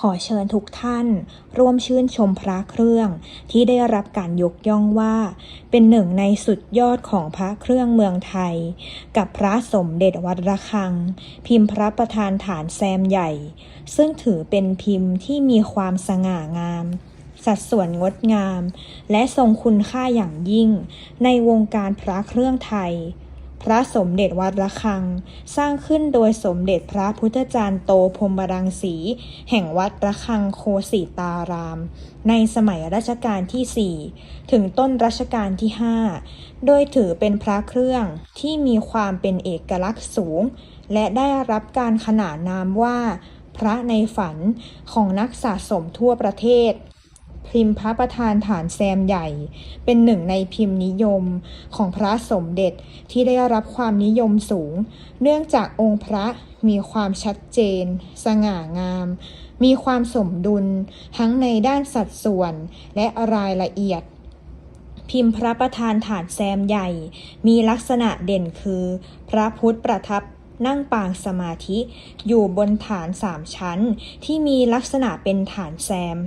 ขอเชิญทุกท่าน ร่วมชื่นชมพระเครื่อง ที่ได้รับการยกย่องว่า เป็นหนึ่งในสุดยอดของพระเครื่องเมืองไทย กับพระสมเด็จวัดระฆัง พิมพ์พระประธานฐานแซมใหญ่ ซึ่งถือเป็นพิมพ์ที่มีความสง่างาม สัดส่วนงดงาม และทรงคุณค่าอย่างยิ่ง ในวงการพระเครื่องไทย พระสมเด็จวัดระฆัง สร้างขึ้นโดยสมเด็จพระพุทธจารย์โตพรหมรังสี แห่งวัดระฆังโคสิตาราม ในสมัยรัชกาลที่ 4 ถึงต้นรัชกาลที่ 5 โดยถือเป็นพระเครื่องที่มีความเป็นเอกลักษณ์สูง และได้รับการขนานนามว่า พระในฝันของนักสะสมทั่วประเทศ พิมพ์พระประธานฐานแซมใหญ่ เป็นหนึ่งในพิมพ์นิยมของพระสมเด็จที่ได้รับความนิยมสูง เนื่องจากองค์พระมีความชัดเจน สง่างาม มีความสมดุลทั้งในด้านสัดส่วนและรายละเอียดพิมพ์พระประธานฐานแซมใหญ่ มีลักษณะเด่นคือ พระพุทธประทับนั่งปางสมาธิ อยู่บนฐานสามชั้น ที่มีลักษณะเป็นฐานแซม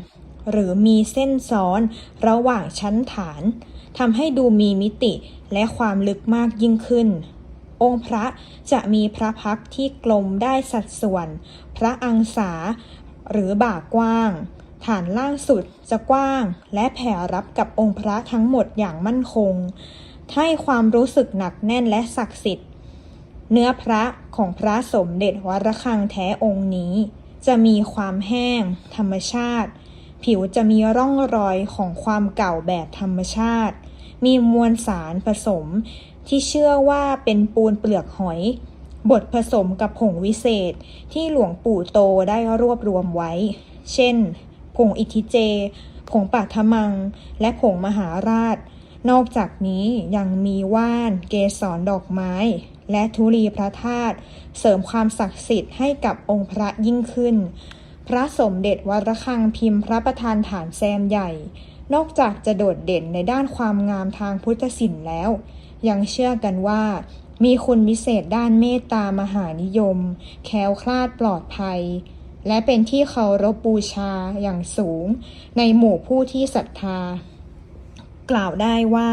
หรือมีเส้นซ้อนระหว่างชั้นฐานทำให้ดูมีมิติและความลึกมากยิ่งขึ้น องค์พระจะมีพระพักที่กลมได้สัดส่วน พระอังสาหรือบ่ากว้าง ฐานล่างสุดจะกว้าง และแผ่รับกับองค์พระทั้งหมดอย่างมั่นคง ให้ความรู้สึกหนักแน่นและศักดิ์สิทธิ์ เนื้อพระของพระสมเด็จวัดระฆังแท้องค์นี้ จะมีความแห้ง ธรรมชาติ ผิวจะมีร่องรอยของความเก่าแบบธรรมชาติ มีมวลสารผสมที่เชื่อว่าเป็นปูนเปลือกหอย บดผสมกับผงวิเศษที่หลวงปู่โตได้รวบรวมไว้ เช่น ผงอิทธิเจ ผงปัทมัง และผงมหาราช นอกจากนี้ยังมีว่าน เกสรดอกไม้ และธุลีพระธาตุเสริมความศักดิ์สิทธิ์ให้กับองค์พระยิ่งขึ้น พระสมเด็จวัดระฆังพิมพ์พระประธานฐานแซมใหญ่ นอกจากจะโดดเด่นในด้านความงามทางพุทธศิลป์แล้ว ยังเชื่อกันว่า มีคุณวิเศษด้านเมตตามหานิยม แคล้วคลาดปลอดภัย และเป็นที่เคารพบูชาอย่างสูง ในหมู่ผู้ที่ศรัทธา กล่าวได้ว่า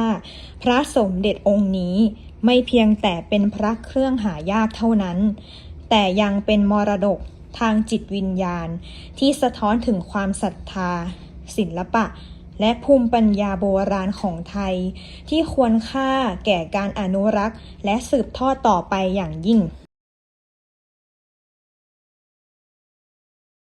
พระสมเด็จองค์นี้ไม่เพียงแต่เป็นพระเครื่องหายากเท่านั้น แต่ยังเป็นมรดก ทางจิตวิญญาณ ที่สะท้อนถึงความศรัทธา ศิลปะ และภูมิปัญญาโบราณของไทย ที่ควรค่าแก่การอนุรักษ์ และสืบทอดต่อไปอย่างยิ่ง